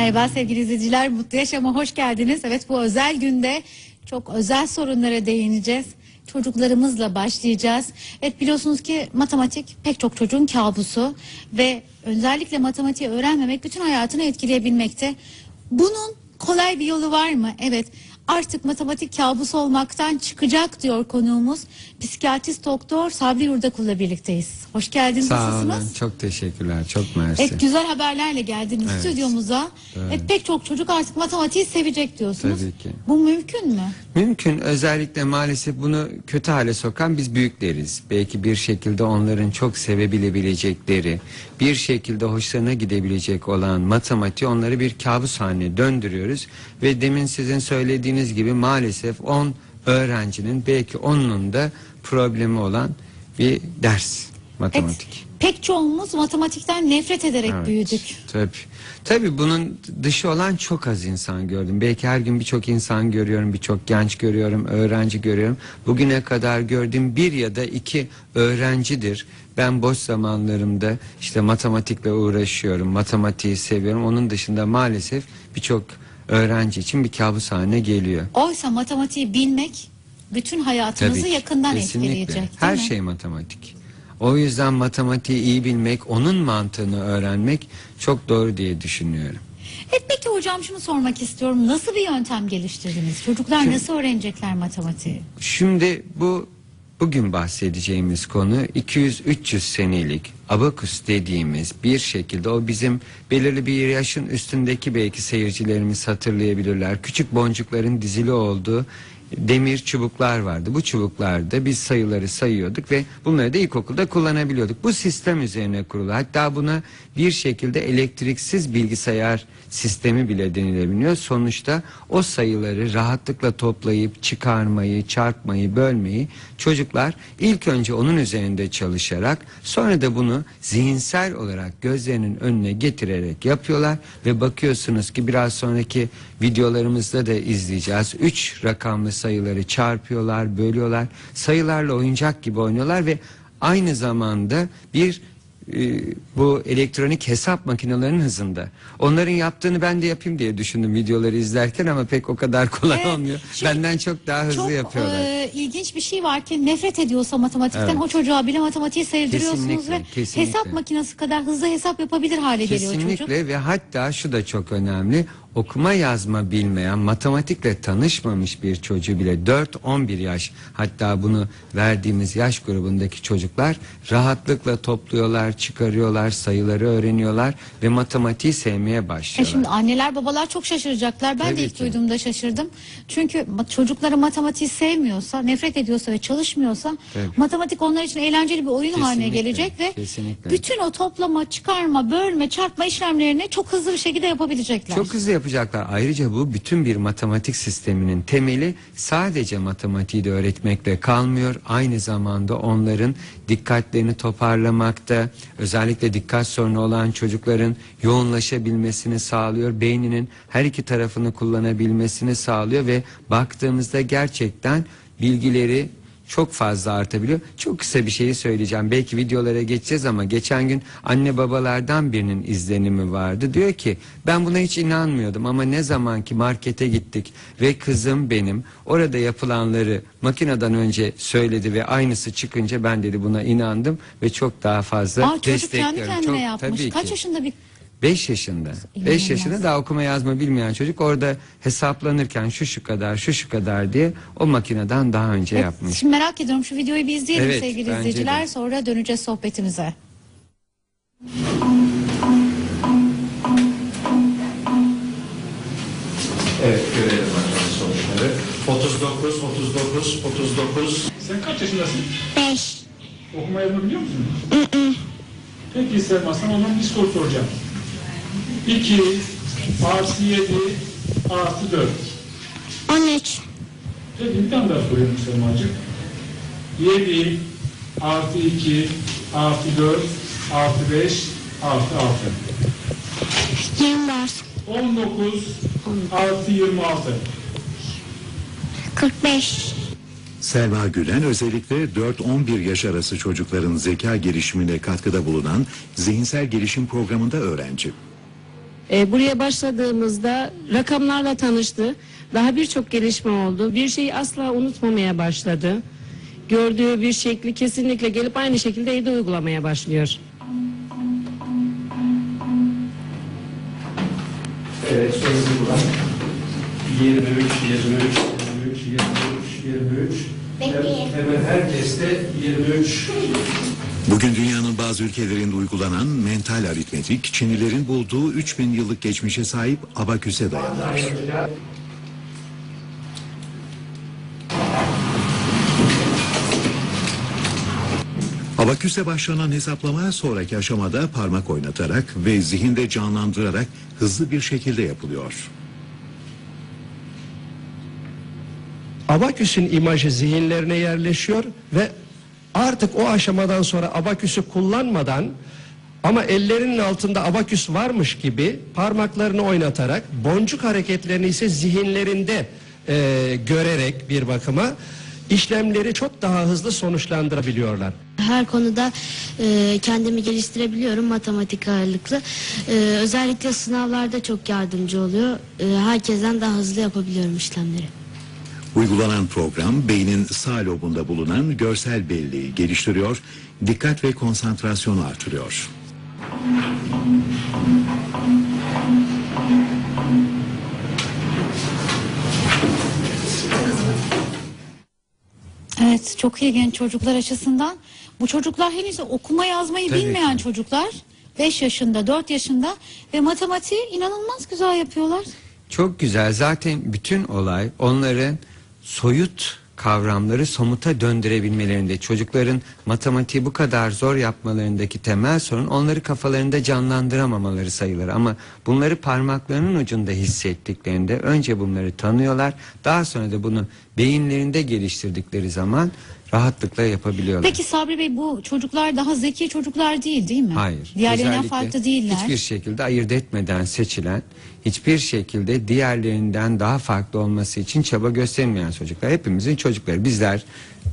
Merhaba sevgili izleyiciler, Mutlu Yaşam'a hoş geldiniz. Evet bu özel günde çok özel sorunlara değineceğiz. Çocuklarımızla başlayacağız. Evet biliyorsunuz ki matematik pek çok çocuğun kabusu ve özellikle matematiği öğrenmemek bütün hayatını etkileyebilmekte. Bunun kolay bir yolu var mı? Evet artık matematik kabus olmaktan çıkacak diyor konuğumuz. Psikiyatrist doktor Sabri Yurdakul'la birlikteyiz. Hoş geldiniz. Sağ nasılsınız? olun. Çok teşekkürler. Çok mersi. Evet güzel haberlerle geldiniz Evet. stüdyomuza. Evet, pek çok çocuk artık matematiği sevecek diyorsunuz. Tabii ki. Bu mümkün mü? Mümkün özellikle maalesef bunu kötü hale sokan biz büyükleriz. Belki bir şekilde onların çok sevebilebilecekleri, bir şekilde hoşlarına gidebilecek olan matematiği onları bir kabus haline döndürüyoruz. Ve demin sizin söylediğiniz gibi maalesef 10 öğrencinin belki 10'unun da problemi olan bir ders matematik. Evet, pek çoğumuz matematikten nefret ederek Evet, büyüdük. Tabii. Tabii bunun dışı olan çok az insan gördüm. Belki her gün birçok insan görüyorum, birçok genç görüyorum, öğrenci görüyorum. Bugüne kadar gördüğüm bir ya da iki öğrencidir. Ben boş zamanlarımda işte matematikle uğraşıyorum, matematiği seviyorum. Onun dışında maalesef birçok öğrenci için bir kabus haline geliyor. Oysa matematiği bilmek bütün hayatımızı Tabii ki, yakından kesinlikle. etkileyecek. Her mi? şey matematik. O yüzden matematiği iyi bilmek, onun mantığını öğrenmek çok doğru diye düşünüyorum. Evet peki hocam şunu sormak istiyorum. Nasıl bir yöntem geliştirdiniz? Çocuklar Şimdi- nasıl öğrenecekler matematiği? Şimdi bu bugün bahsedeceğimiz konu 200-300 senelik abakus dediğimiz bir şekilde o bizim belirli bir yaşın üstündeki belki seyircilerimiz hatırlayabilirler. Küçük boncukların dizili olduğu demir çubuklar vardı. Bu çubuklarda biz sayıları sayıyorduk ve bunları da ilkokulda kullanabiliyorduk. Bu sistem üzerine kurulu. Hatta buna bir şekilde elektriksiz bilgisayar sistemi bile denilebiliyor. Sonuçta o sayıları rahatlıkla toplayıp çıkarmayı, çarpmayı, bölmeyi çocuklar ilk önce onun üzerinde çalışarak sonra da bunu zihinsel olarak gözlerinin önüne getirerek yapıyorlar ve bakıyorsunuz ki biraz sonraki videolarımızda da izleyeceğiz. Üç rakamlı sayıları çarpıyorlar, bölüyorlar. Sayılarla oyuncak gibi oynuyorlar ve aynı zamanda bir e, bu elektronik hesap makinelerinin hızında. Onların yaptığını ben de yapayım diye düşündüm videoları izlerken ama pek o kadar kolay Evet, olmuyor. şimdi Benden çok daha hızlı Çok yapıyorlar. e, ilginç bir şey var ki nefret ediyorsa matematikten Evet. o çocuğa bile matematiği sevdiriyorsunuz Kesinlikle, ve kesinlikle. hesap makinesi kadar hızlı hesap yapabilir hale geliyor çocuk. Kesinlikle ve hatta şu da çok önemli. Okuma yazma bilmeyen, matematikle tanışmamış bir çocuğu bile 4-11 yaş hatta bunu verdiğimiz yaş grubundaki çocuklar rahatlıkla topluyorlar, çıkarıyorlar, sayıları öğreniyorlar ve matematiği sevmeye E başlıyorlar. şimdi anneler babalar çok şaşıracaklar. Ben de Tabii ilk ki. duyduğumda şaşırdım. Çünkü çocukları matematiği sevmiyorsa, nefret ediyorsa ve çalışmıyorsa Tabii. matematik onlar için eğlenceli bir oyun haline Kesinlikle, gelecek ve kesinlikle. bütün o toplama, çıkarma, bölme, çarpma işlemlerini çok hızlı bir şekilde yapabilecekler. Çok hızlı yapacaklar. Ayrıca bu bütün bir matematik sisteminin temeli sadece matematiği de öğretmekle kalmıyor. Aynı zamanda onların dikkatlerini toparlamakta, özellikle dikkat sorunu olan çocukların yoğunlaşabilmesini sağlıyor. Beyninin her iki tarafını kullanabilmesini sağlıyor ve baktığımızda gerçekten bilgileri çok fazla artabiliyor. Çok kısa bir şeyi söyleyeceğim. Belki videolara geçeceğiz ama geçen gün anne babalardan birinin izlenimi vardı. Diyor ki ben buna hiç inanmıyordum ama ne zaman ki markete gittik ve kızım benim orada yapılanları makineden önce söyledi ve aynısı çıkınca ben dedi buna inandım ve çok daha fazla Aa, çocuk kendi destekliyorum. kendine Çok- yapmış. tabii Kaç ki. yaşında bir 5 yaşında. 5 İnanılmaz. yaşında daha okuma yazma bilmeyen çocuk orada hesaplanırken şu şu kadar şu şu kadar diye o makineden daha önce yapmış. Şimdi merak ediyorum şu videoyu bir izleyelim Evet, sevgili izleyiciler. de. Sonra döneceğiz sohbetimize. Evet görelim bakalım sonuçları. 39, 39, 39. Sen kaç yaşındasın? 5. Okuma yazma biliyor musun? Peki Selma sana o zaman bir soru soracağım. 2 artı 7 artı 4. 13. Peki bir tane daha soruyorum Selma'cığım. 7 artı 2 artı 4 artı 5 artı 6. 24. 19 artı 26. 45. Selma Gülen özellikle 4-11 yaş arası çocukların zeka gelişimine katkıda bulunan zihinsel gelişim programında öğrenci. E, buraya başladığımızda rakamlarla tanıştı. Daha birçok gelişme oldu. Bir şeyi asla unutmamaya başladı. Gördüğü bir şekli kesinlikle gelip aynı şekilde evde uygulamaya başlıyor. Evet, sorusu buradan. 23, 23, 23, 23, 23. Bekleyin. Hemen herkes de 23. Bugün dünyanın bazı ülkelerinde uygulanan mental aritmetik, Çinlilerin bulduğu 3000 yıllık geçmişe sahip abaküse dayanır. Abaküse başlanan hesaplama sonraki aşamada parmak oynatarak ve zihinde canlandırarak hızlı bir şekilde yapılıyor. Abaküsün imajı zihinlerine yerleşiyor ve artık o aşamadan sonra abaküsü kullanmadan ama ellerinin altında abaküs varmış gibi parmaklarını oynatarak boncuk hareketlerini ise zihinlerinde e, görerek bir bakıma işlemleri çok daha hızlı sonuçlandırabiliyorlar. Her konuda e, kendimi geliştirebiliyorum matematik ağırlıklı. E, özellikle sınavlarda çok yardımcı oluyor. E, herkesten daha hızlı yapabiliyorum işlemleri. Uygulanan program beynin sağ lobunda bulunan görsel belleği geliştiriyor, dikkat ve konsantrasyonu artırıyor. Evet çok ilginç çocuklar açısından. Bu çocuklar henüz okuma yazmayı Tabii bilmeyen ki. çocuklar. 5 yaşında 4 yaşında ve matematiği inanılmaz güzel yapıyorlar. Çok güzel. Zaten bütün olay onların soyut kavramları somuta döndürebilmelerinde. Çocukların matematiği bu kadar zor yapmalarındaki temel sorun onları kafalarında canlandıramamaları sayılır. Ama bunları parmaklarının ucunda hissettiklerinde önce bunları tanıyorlar. Daha sonra da bunu beyinlerinde geliştirdikleri zaman rahatlıkla yapabiliyorlar. Peki Sabri Bey bu çocuklar daha zeki çocuklar değil değil mi? Hayır. Diğerlerinden farklı değiller. Hiçbir şekilde ayırt etmeden seçilen, hiçbir şekilde diğerlerinden daha farklı olması için çaba göstermeyen çocuklar. Hepimizin çocukları. Bizler.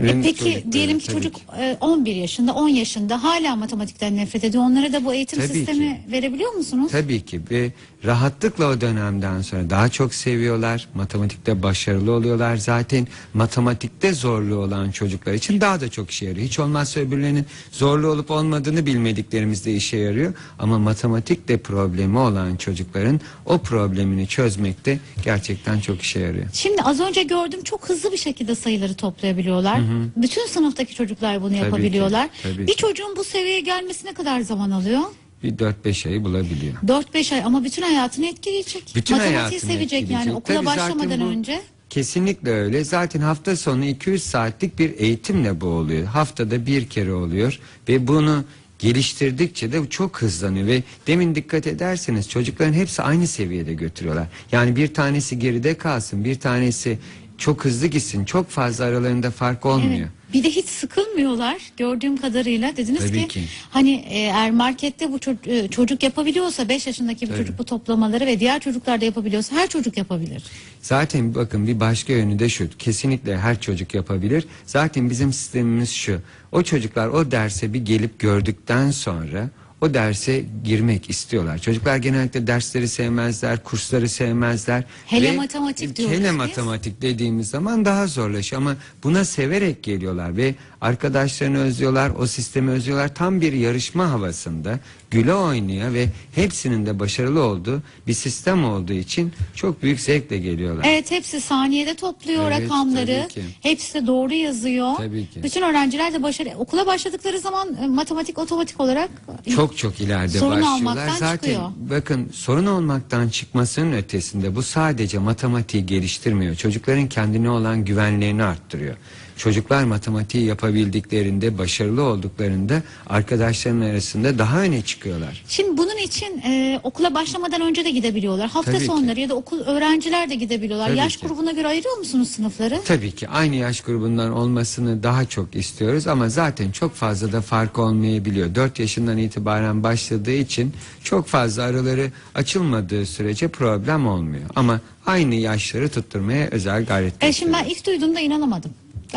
E peki diyelim ki çocuk e, 11 yaşında 10 yaşında hala matematikten nefret ediyor. Onlara da bu eğitim Tabii sistemi verebiliyor musunuz? Tabii ki ve rahatlıkla o dönemden sonra daha çok seviyorlar. Matematikte başarılı oluyorlar. Zaten matematikte zorluğu olan çocuklar için daha da çok işe yarıyor. Hiç olmazsa öbürlerinin zorlu olup olmadığını bilmediklerimiz de işe yarıyor. Ama matematikte problemi olan çocukların o problemini çözmekte gerçekten çok işe yarıyor. Şimdi az önce gördüm çok hızlı bir şekilde sayıları toplayabiliyorlar. Bütün sınıftaki çocuklar bunu Tabii ki, yapabiliyorlar. tabii bir ki. çocuğun bu seviyeye gelmesi ne kadar zaman alıyor? Bir 4-5 ayı bulabiliyor. 4-5 ay ama bütün hayatını etkileyecek. Bütün Matematiği hayatını sevecek yani etkileyecek. okula Tabii başlamadan bu önce. Kesinlikle öyle. Zaten hafta sonu 200 saatlik bir eğitimle bu oluyor. Haftada bir kere oluyor ve bunu geliştirdikçe de çok hızlanıyor ve demin dikkat ederseniz çocukların hepsi aynı seviyede götürüyorlar. Yani bir tanesi geride kalsın, bir tanesi çok hızlı gitsin. Çok fazla aralarında fark olmuyor. Evet. Bir de hiç sıkılmıyorlar gördüğüm kadarıyla. Dediniz Tabii ki, ki. hani e, eğer markette bu ço- e, çocuk yapabiliyorsa 5 yaşındaki bir Tabii. çocuk bu toplamaları ve diğer çocuklar da yapabiliyorsa her çocuk yapabilir. Zaten bakın bir başka yönü de şu. Kesinlikle her çocuk yapabilir. Zaten bizim sistemimiz şu. O çocuklar o derse bir gelip gördükten sonra o derse girmek istiyorlar. Çocuklar genellikle dersleri sevmezler, kursları sevmezler. Hele matematik diyoruz Hele biz. matematik dediğimiz zaman daha zorlaşıyor ama buna severek geliyorlar ve arkadaşlarını özlüyorlar, o sistemi özlüyorlar. Tam bir yarışma havasında güle oynaya ve hepsinin de başarılı olduğu bir sistem olduğu için çok büyük zevkle geliyorlar. Evet hepsi saniyede topluyor Evet, rakamları. tabii ki. Hepsi de doğru yazıyor. Tabii ki. Bütün öğrenciler de başarı okula başladıkları zaman e, matematik otomatik olarak e, Çok çok ileride Sorun başlıyorlar. Zaten çıkıyor. bakın sorun olmaktan çıkmasının ötesinde bu sadece matematiği geliştirmiyor. Çocukların kendine olan güvenlerini arttırıyor. Çocuklar matematiği yapabildiklerinde, başarılı olduklarında arkadaşlarının arasında daha öne çıkıyorlar. Şimdi bunun için e, okula başlamadan önce de gidebiliyorlar. Hafta Tabii ki. sonları ya da okul öğrenciler de gidebiliyorlar. Tabii Yaş ki. grubuna göre ayırıyor musunuz sınıfları? Tabii ki aynı yaş grubundan olmasını daha çok istiyoruz ama zaten çok fazla da fark olmayabiliyor. 4 yaşından itibaren başladığı için çok fazla araları açılmadığı sürece problem olmuyor. Ama aynı yaşları tutturmaya özel gayret E şimdi ben ilk duyduğumda inanamadım.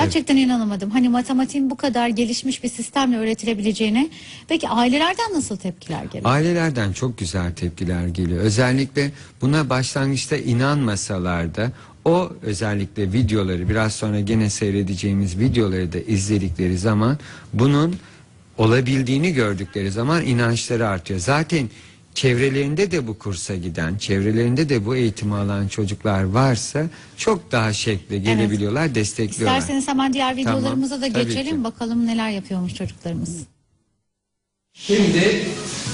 Gerçekten inanamadım. Hani matematiğin bu kadar gelişmiş bir sistemle öğretilebileceğine. Peki ailelerden nasıl tepkiler geliyor? Ailelerden çok güzel tepkiler geliyor. Özellikle buna başlangıçta inanmasalar da o özellikle videoları biraz sonra gene seyredeceğimiz videoları da izledikleri zaman bunun olabildiğini gördükleri zaman inançları artıyor. Zaten çevrelerinde de bu kursa giden, çevrelerinde de bu eğitimi alan çocuklar varsa çok daha şekle gelebiliyorlar, destekliyorlar. İsterseniz hemen diğer Tamam, videolarımıza da tabii geçelim. Bakalım neler yapıyormuş çocuklarımız. Şimdi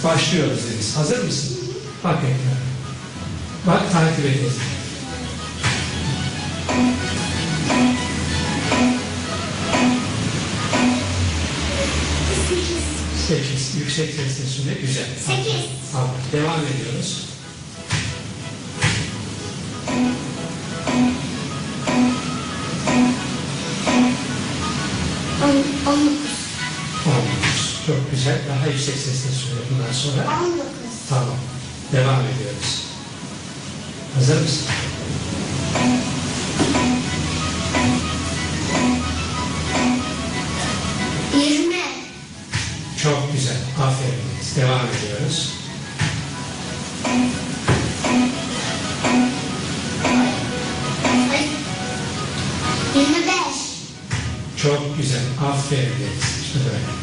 başlıyoruz Deniz. Hazır mısın? Bak ekrana. Bak takip et. Sekiz. Yüksek sesle söyle. Güzel. Sekiz. Tamam. Devam ediyoruz. On, on, On dokuz. Çok güzel. Daha yüksek sesle söyle bundan sonra. on dokuz. Tamam. Devam ediyoruz. Hazır mısın? İşte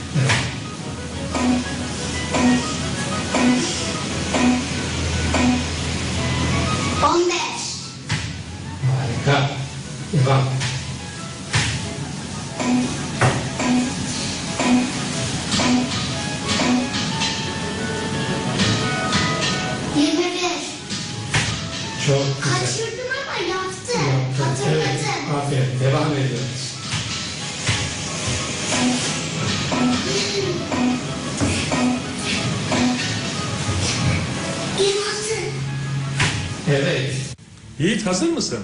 Yiğit hazır mısın?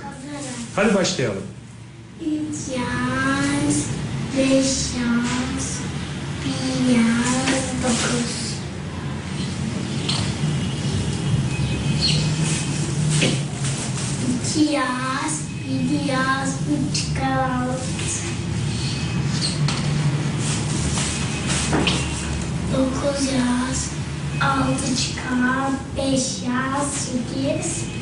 Hadi başlayalım. Üç yaz, beş yaz, bir yaz, dokuz. İki yaz, yedi yaz, üç altı. Dokuz yaz, altı çıkar, beş yaz, sekiz.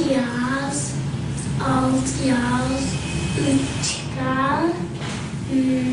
İki yaz, altı yaz, üç çıkar, hmm.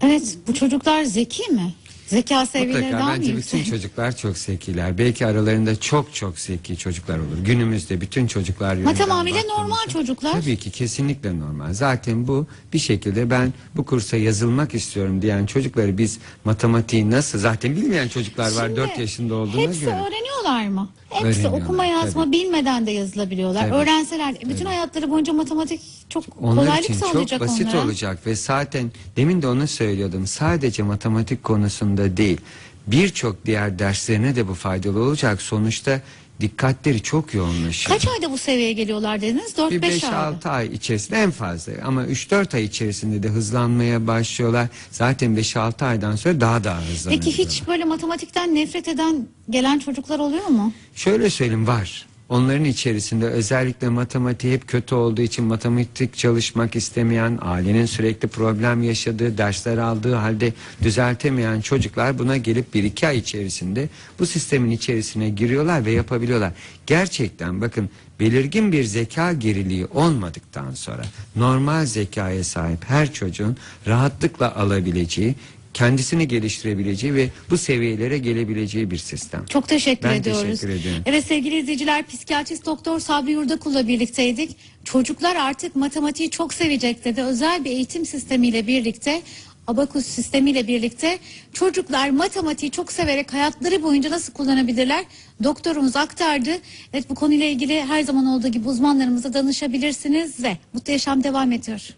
Evet bu çocuklar zeki mi? Zeka seviyeleri Mutlaka daha mı bence yüksek? bütün çocuklar çok zekiler. Belki aralarında çok çok zeki çocuklar olur. Günümüzde bütün çocuklar yönünden tamamıyla baktığımızda- normal çocuklar. Tabii ki kesinlikle normal. Zaten bu bir şekilde ben bu kursa yazılmak istiyorum diyen çocukları biz matematiği nasıl zaten bilmeyen çocuklar var Şimdi 4 yaşında olduğuna Hepsi göre. öğreniyorlar mı? Hepsi Öğreniyorlar, okuma yazma tabii. bilmeden de yazılabiliyorlar. Tabii. Öğrenseler bütün hayatları boyunca matematik çok Onlar kolaylık için çok sağlayacak basit onlara. olacak ve zaten demin de onu söylüyordum. Sadece matematik konusunda değil birçok diğer derslerine de bu faydalı olacak. Sonuçta dikkatleri çok yoğunlaşıyor. Kaç ayda bu seviyeye geliyorlar dediniz? bir 4-5 ayda. 5-6 ay içerisinde en fazla ama 3-4 ay içerisinde de hızlanmaya başlıyorlar. Zaten 5-6 aydan sonra daha daha hızlanıyor. Peki hiç böyle matematikten nefret eden gelen çocuklar oluyor mu? Şöyle söyleyeyim var. Onların içerisinde özellikle matematiği hep kötü olduğu için matematik çalışmak istemeyen, ailenin sürekli problem yaşadığı, dersler aldığı halde düzeltemeyen çocuklar buna gelip bir iki ay içerisinde bu sistemin içerisine giriyorlar ve yapabiliyorlar. Gerçekten bakın belirgin bir zeka geriliği olmadıktan sonra normal zekaya sahip her çocuğun rahatlıkla alabileceği, kendisini geliştirebileceği ve bu seviyelere gelebileceği bir sistem. Çok teşekkür Ben ediyoruz. teşekkür ederim. Evet sevgili izleyiciler psikiyatrist doktor Sabri Yurdakul'la birlikteydik. Çocuklar artık matematiği çok sevecek dedi. Özel bir eğitim sistemiyle birlikte Abakus sistemiyle birlikte çocuklar matematiği çok severek hayatları boyunca nasıl kullanabilirler? Doktorumuz aktardı. Evet bu konuyla ilgili her zaman olduğu gibi uzmanlarımıza danışabilirsiniz ve Mutlu Yaşam devam ediyor.